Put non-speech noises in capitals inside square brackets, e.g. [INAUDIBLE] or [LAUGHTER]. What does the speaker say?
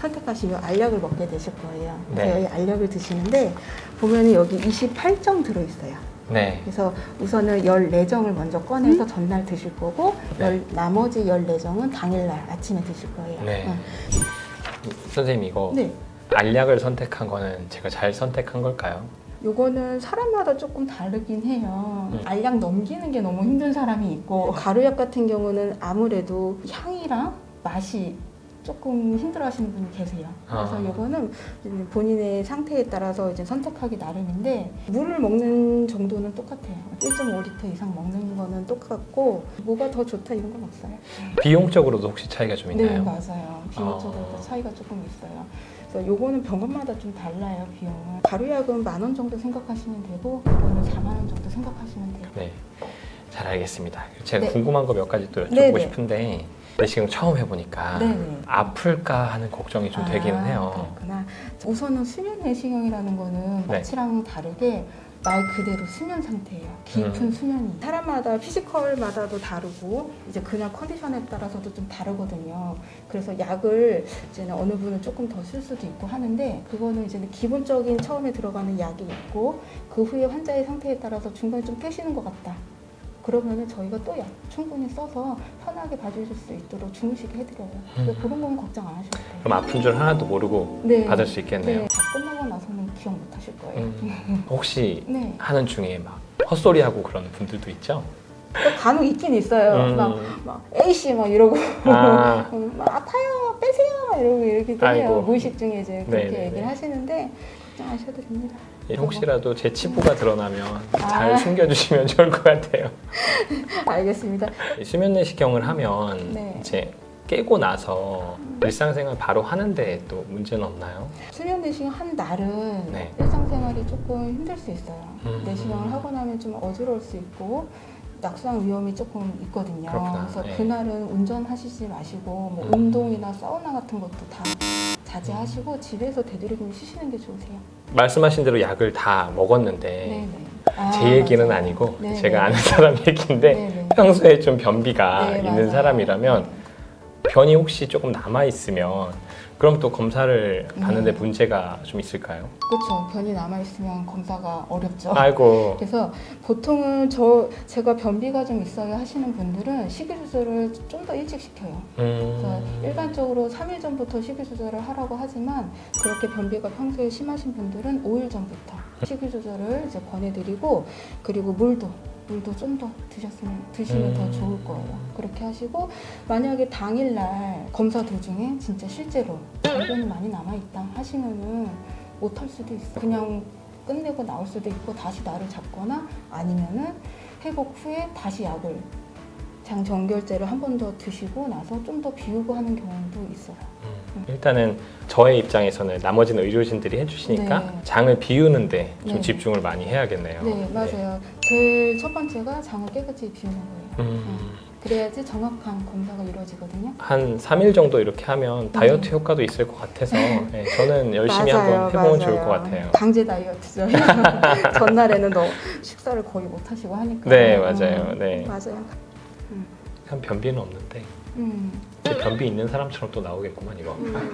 선택하시면 알약을 먹게 되실 거예요. 네. 여기 알약을 드시는데 보면은 여기 28정 들어 있어요. 네. 그래서 우선은 14정을 먼저 꺼내서 전날 드실 거고 네. 열, 나머지 14정은 당일날 아침에 드실 거예요. 네. 어. 선생님 이거 네. 알약을 선택한 거는 제가 잘 선택한 걸까요? 요거는 사람마다 조금 다르긴 해요. 음. 알약 넘기는 게 너무 힘든 사람이 있고 가루약 같은 경우는 아무래도 향이랑 맛이 조금 힘들어하시는 분이 계세요. 그래서 아. 이제 본인의 상태에 따라서 이제 선택하기 나름인데 물을 먹는 정도는 똑같아요. 1.5리터 이상 먹는 거는 똑같고 뭐가 더 좋다 이런 건 없어요. 비용적으로도 혹시 차이가 좀네 있나요? 맞아요. 비용적으로도 아. 차이가 조금 있어요. 그래서 요거는 병원마다 좀 달라요 비용은. 가루약은 만 원 정도 생각하시면 되고 이거는 4만 원 정도 생각하시면 돼요. 네. 잘 알겠습니다. 제가 네. 궁금한 거 몇 가지 또 여쭤보고 네, 네. 싶은데 내시경 처음 해보니까 네네. 아플까 하는 걱정이 좀 되기는 해요. 그렇구나. 우선은 수면 내시경이라는 거는 네. 마취랑 다르게 말 그대로 수면 상태예요. 깊은 음. 수면이. 사람마다 피지컬마다도 다르고 이제 그냥 컨디션에 따라서도 좀 다르거든요. 그래서 약을 이제는 어느 분은 조금 더 쓸 수도 있고 하는데 그거는 이제는 기본적인 처음에 들어가는 약이 있고 그 후에 환자의 상태에 따라서 중간에 좀 깨시는 것 같다. 그러면은 저희가 또 약 충분히 써서 편하게 봐주실 수 있도록 주무시게 해드려요. 음. 그런 건 걱정 안 하셔도 돼요. 그럼 아픈 줄 하나도 모르고 네. 받을 수 있겠네요. 네, 다 끝나고 나서는 기억 못 하실 거예요. 음, [LAUGHS] 혹시 네. 하는 중에 막 헛소리하고 그런 분들도 있죠? 또 간혹 있긴 있어요. 음. 막, 막, A씨 막 이러고, 아, [LAUGHS] 음, 막 아파요, 빼세요, 막 이러고 이러기도 아이고. 해요. 무의식 중에 이제 그렇게 네네네. 얘기를 하시는데, 걱정하셔도 됩니다. 혹시라도 제 치부가 드러나면 아. 잘 숨겨주시면 좋을 것 같아요. [LAUGHS] 알겠습니다. 이 수면 내시경을 하면 네. 이제 깨고 나서 일상생활 바로 하는데 또 문제는 없나요? 수면 내시경 한 날은 네. 일상생활이 조금 힘들 수 있어요. 음. 내시경을 하고 나면 좀 어지러울 수 있고, 낙상 위험이 조금 있거든요. 그렇구나. 그래서 네. 그날은 운전하시지 마시고 뭐 음. 운동이나 사우나 같은 것도 다 자제하시고 집에서 되도록이면 쉬시는 게 좋으세요. 말씀하신 대로 약을 다 먹었는데 네네. 아, 제 얘기는 맞아요. 아니고 네네. 제가 아는 사람 [LAUGHS] 얘기인데 네네. 평소에 좀 변비가 네, 있는 맞아요. 사람이라면 네. 변이 혹시 조금 남아 있으면 그럼 또 검사를 받는데 음. 문제가 좀 있을까요? 그렇죠. 변이 남아 있으면 검사가 어렵죠. 아이고 [LAUGHS] 그래서 보통은 저 제가 변비가 좀 있어요 하시는 분들은 식이 조절을 좀 더 일찍 시켜요. 그래서 음, 일반적으로 3일 전부터 식이 조절을 하라고 하지만 그렇게 변비가 평소에 심하신 분들은 5일 전부터 식이 조절을 이제 권해드리고 그리고 물도 물도 좀 더 드셨으면 드시면 음. 더 좋을 거예요. 그렇게 하시고 만약에 당일날 검사 도중에 진짜 실제로 발견이 많이 남아 있다 하시면은 못할 수도 있어. 그냥 끝내고 나올 수도 있고 다시 날을 잡거나 아니면은 회복 후에 다시 약을 장 정결제를 한 번 더 드시고 나서 좀 더 비우고 하는 경우도 있어요. 음. 일단은 저의 입장에서는 나머지는 의료진들이 해주시니까 네. 장을 비우는데 좀 네. 집중을 많이 해야겠네요. 네, 맞아요. 제일 첫 번째가 장을 깨끗이 비우는 거예요. 음, 그래야지 정확한 검사가 이루어지거든요. 한 3일 정도 이렇게 하면 다이어트 효과도 있을 것 같아서 네, 저는 [LAUGHS] 열심히 한번 해보면 좋을 것 같아요. 강제 다이어트죠. [LAUGHS] 전날에는 너 식사를 거의 못 하시고 하니까. 네, 맞아요. 음, 네. 맞아요. 한 변비는 없는데 음. 제 변비 있는 사람처럼 또 나오겠구만 이거. 음.